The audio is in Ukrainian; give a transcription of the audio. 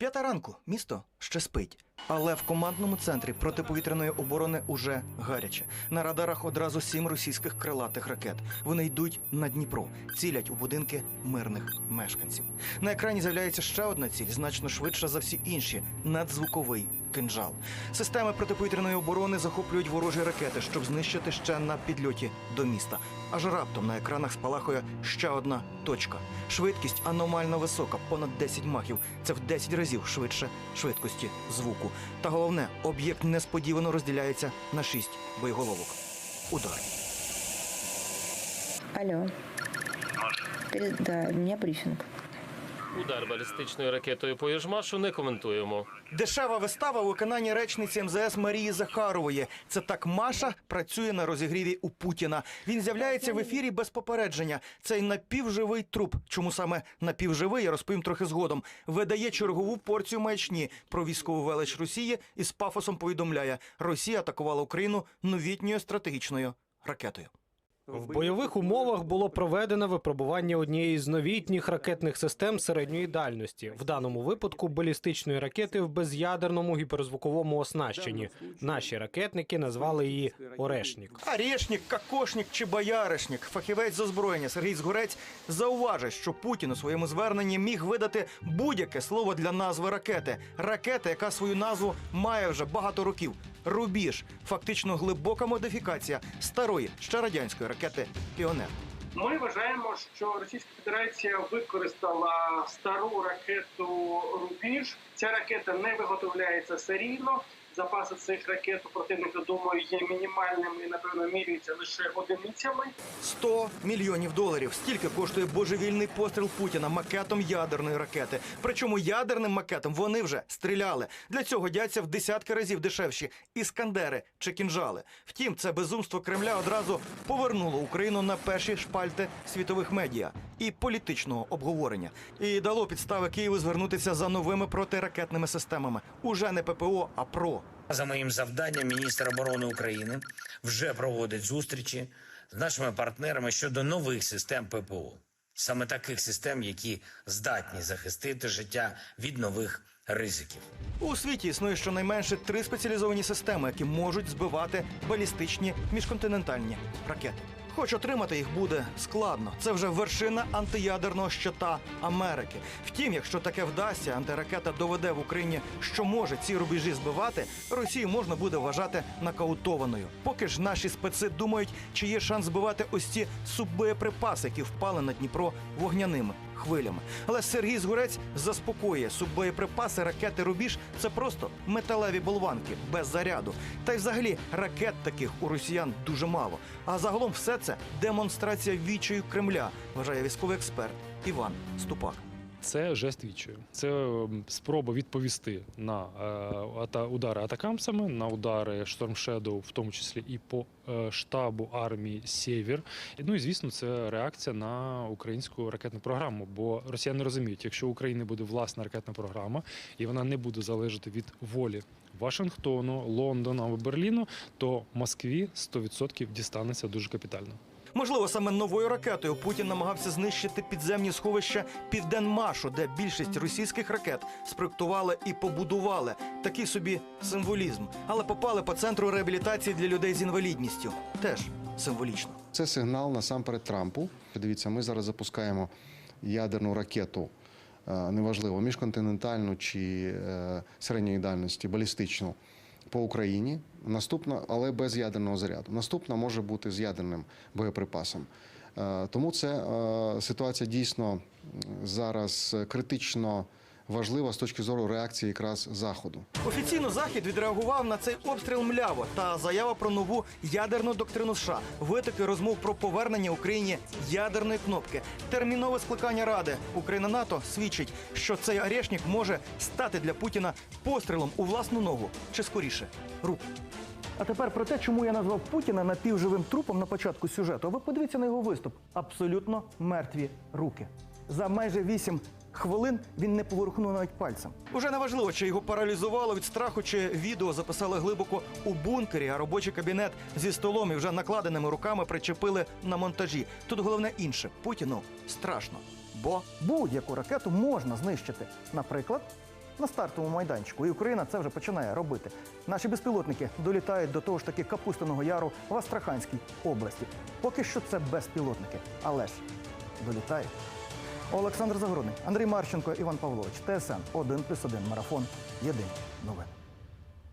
П'ята ранку місто ще спить. Але в командному центрі протиповітряної оборони уже гаряче. На радарах одразу сім російських крилатих ракет. Вони йдуть на Дніпро, цілять у будинки мирних мешканців. На екрані з'являється ще одна ціль, значно швидша за всі інші надзвуковий кинжал. Системи протиповітряної оборони захоплюють ворожі ракети, щоб знищити ще на підльоті до міста. Аж раптом на екранах спалахує ще одна точка. Швидкість аномально висока, понад 10 махів. Це в 10 разів швидше швидкості звуку. Та головне, об'єкт несподівано розділяється на 6 боєголовок. Удар. Алло. Перед- Да, у меня брифинг. Удар балістичною ракетою по Єжмашу не коментуємо. Дешева вистава у виконанні речниці МЗС Марії Захарової. Це так Маша працює на розігріві у Путіна. Він з'являється в ефірі без попередження. Цей напівживий труп. Чому саме напівживий, я розповім трохи згодом. Видає чергову порцію маячні про військову велич Росії і з пафосом повідомляє: Росія атакувала Україну новітньою стратегічною ракетою. В бойових умовах було проведено випробування однієї з новітніх ракетних систем середньої дальності, в даному випадку балістичної ракети в без'ядерному гіперзвуковому оснащенні. Наші ракетники назвали її Орешнік. Орешник, кокошник чи бояришник, фахівець з озброєння Сергій Згурець зауважить, що Путін у своєму зверненні міг видати будь-яке слово для назви ракети. Ракета, яка свою назву має вже багато років. Рубіж, фактично глибока модифікація старої ще радянської ракети Піонер. Ми вважаємо, що Російська Федерація використала стару ракету Рубіж. Ця ракета не виготовляється серійно. Запаси цих ракет у противника, думаю, є мінімальними і напевно міряються лише одиницями. 100 мільйонів доларів. Стільки коштує божевільний постріл Путіна макетом ядерної ракети. Причому ядерним макетом вони вже стріляли. Для цього дяться в десятки разів дешевші іскандери чи кінжали. Втім, це безумство Кремля одразу повернуло Україну на перші шпальти світових медіа і політичного обговорення. І дало підстави Києву звернутися за новими протиракетними системами. Уже не ППО, а ПРО. За моїм завданням, міністр оборони України вже проводить зустрічі з нашими партнерами щодо нових систем ППО, саме таких систем, які здатні захистити життя від нових ризиків. У світі існує щонайменше три спеціалізовані системи, які можуть збивати балістичні міжконтинентальні ракети. Хоч отримати їх буде складно. Це вже вершина антиядерного щита Америки. Втім, якщо таке вдасться, антиракета доведе в Україні, що може ці рубежі збивати, Росію можна буде вважати нокаутованою. Поки ж наші специ думають, чи є шанс збивати ось ці суббоєприпаси, які впали на Дніпро вогняними хвилями. Але Сергій Згурець заспокоює суббоєприпаси ракети Рубіж це просто металеві болванки без заряду. Та й взагалі ракет таких у росіян дуже мало. А загалом все це демонстрація відчаю Кремля, вважає військовий експерт Іван Ступак. Це жест відчаю. Це ем, спроба відповісти на е, удари атакамсами, на удари Shadow, в тому числі і по е, штабу армії Сєвєр. І, Ну і звісно, це реакція на українську ракетну програму. Бо росіяни розуміють, якщо у України буде власна ракетна програма, і вона не буде залежати від волі Вашингтону, Лондона або Берліну, то Москві 100% дістанеться дуже капітально. Можливо, саме новою ракетою Путін намагався знищити підземні сховища Південмашу, де більшість російських ракет спроектували і побудували. Такий собі символізм. Але попали по центру реабілітації для людей з інвалідністю. Теж символічно. Це сигнал насамперед Трампу. Дивіться, ми зараз запускаємо ядерну ракету, е, неважливо, міжконтинентальну чи е, середньої дальності, балістичну по Україні. Наступна, але без ядерного заряду. Наступна може бути з ядерним боєприпасом. Е, Тому це е, ситуація дійсно зараз критично важлива з точки зору реакції якраз заходу. Офіційно захід відреагував на цей обстріл мляво та заява про нову ядерну доктрину США, витоки розмов про повернення Україні ядерної кнопки, термінове скликання ради Україна НАТО свідчить, що цей орешник може стати для Путіна пострілом у власну ногу чи скоріше руку. А тепер про те, чому я назвав Путіна напівживим трупом на початку сюжету. А ви подивіться на його виступ. Абсолютно мертві руки за майже 8 хвилин він не поворухнув навіть пальцем. Уже не важливо, чи його паралізувало від страху, чи відео записали глибоко у бункері, а робочий кабінет зі столом і вже накладеними руками причепили на монтажі. Тут головне інше путіну страшно, бо будь-яку ракету можна знищити, наприклад. На стартовому майданчику і Україна це вже починає робити. Наші безпілотники долітають до того ж таки Капустиного яру в Астраханській області. Поки що це безпілотники, але ж долітають. Олександр Загородний, Андрій Марченко, Іван Павлович, ТСН 1+,1 марафон. Єдині новини.